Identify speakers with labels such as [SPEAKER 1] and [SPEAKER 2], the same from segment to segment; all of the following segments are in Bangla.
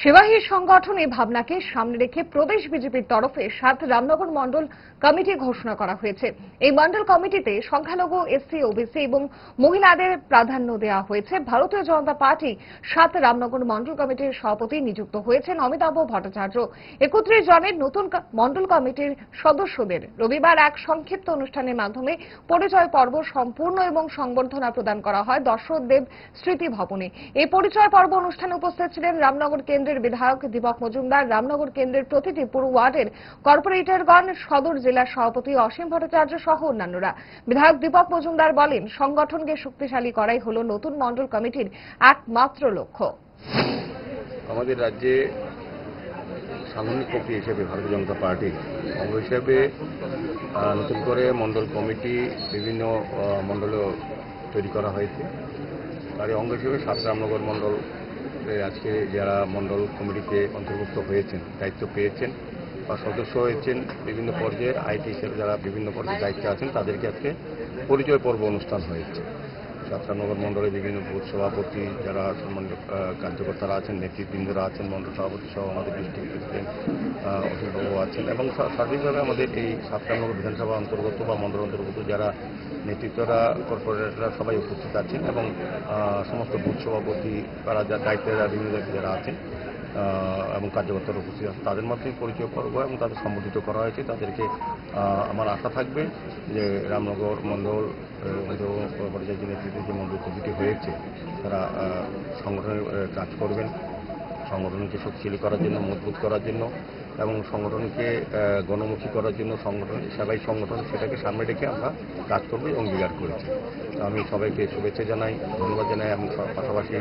[SPEAKER 1] সেবাহী সংগঠন এই ভাবনাকে সামনে রেখে প্রদেশ বিজেপির তরফে সাত রামনগর মন্ডল কমিটি ঘোষণা করা হয়েছে। এই মন্ডল কমিটিতে সংখ্যালঘু, এসসি, ওবিসি এবং মহিলাদের প্রাধান্য দেওয়া হয়েছে। ভারতীয় জনতা পার্টি সাত রামনগর মন্ডল কমিটির সভাপতি নিযুক্ত হয়েছেন অমিতাভ ভট্টাচার্য। একত্রিশ জনের নতুন মন্ডল কমিটির সদস্যদের। রবিবার এক সংক্ষিপ্ত অনুষ্ঠানের মাধ্যমে পরিচয় পর্ব সম্পূর্ণ এবং সংবর্ধনা প্রদান করা হয় দর্শকদেব স্মৃতি ভবনে। এই পরিচয় পর্ব অনুষ্ঠানে উপস্থিত ছিলেন রামনগর কেন্দ্রের বিধায়ক দীপক মজুমদার রামনগর কেন্দ্রের প্রতিটি পুর ওয়ার্ডের কর্পোরেটরগণ, সদর জেলার সভাপতি অসীম ভট্টাচার্য সহ অন্যান্যরা। বিধায়ক দীপক মজুমদার বলেন, সংগঠনকে শক্তিশালী করাই হল নতুন মণ্ডল কমিটির একমাত্র লক্ষ্য।
[SPEAKER 2] আমাদের রাজ্যে সাংগঠনিক প্রক্রিয়া হিসেবে ভারতীয় জনতা পার্টি অঙ্গ হিসেবে নতুন করে মণ্ডল কমিটি বিভিন্ন মণ্ডলও তৈরি করা হয়েছে। তারই অঙ্গ হিসেবে সাত রামনগর মণ্ডল আজকে যারা মণ্ডল কমিটিতে অন্তর্ভুক্ত হয়েছেন, দায়িত্ব পেয়েছেন বা সদস্য হয়েছেন বিভিন্ন পর্যায়ে, আইটি হিসেবে যারা বিভিন্ন পর্যায়ে দায়িত্বে আছেন, তাদেরকে আজকে পরিচয় পর্ব অনুষ্ঠান হয়েছে। যাত্রানগর মণ্ডলের বিভিন্ন বুথ সভাপতি যারা কার্যকর্তারা আছেন, নেতৃবৃন্দরা আছেন মণ্ডল সভাপতি সহ আমাদের ডিস্ট্রিক্ট প্রেসিডেন্ট আছেন এবং সার্বিকভাবে আমাদের এই সাতরানগর বিধানসভা অন্তর্গত বা মণ্ডল অন্তর্গত যারা নেতৃত্বরা, কর্পোরেটররা সবাই উপস্থিত আছেন এবং সমস্ত বুথ সভাপতি তারা যার দায়িত্বে বিভিন্ন যারা আছেন এবং কার্যকর্তারা উপস্থিত আছেন, তাদের মাধ্যমে পরিচয় করব এবং তাদের সম্বোধিত করা হয়েছে। তাদেরকে আমার আশা থাকবে যে রামনগর মণ্ডল পর্যায়ে নেতৃত্বে যে মণ্ডল কমিটি হয়েছে, তারা সংগঠনের কাজ করবেন। সংগঠনকে শক্তিশালী করার জন্য, মজবুত করার জন্য এবং সংগঠনকে গণমুখী করার জন্য সংগঠন, সেবাই সংগঠন সেটাকে সামনে রেখে আমরা কাজ করব অঙ্গীকার করেছি। তো আমি সবাইকে শুভেচ্ছা জানাই, ধন্যবাদ জানাই এবং পাশাপাশি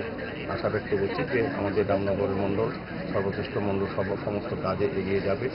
[SPEAKER 2] আশা ব্যক্ত করছি যে আমাদের রামনগর মণ্ডল সর্বশ্রেষ্ঠ মণ্ডল সব সমস্ত কাজে এগিয়ে যাবে।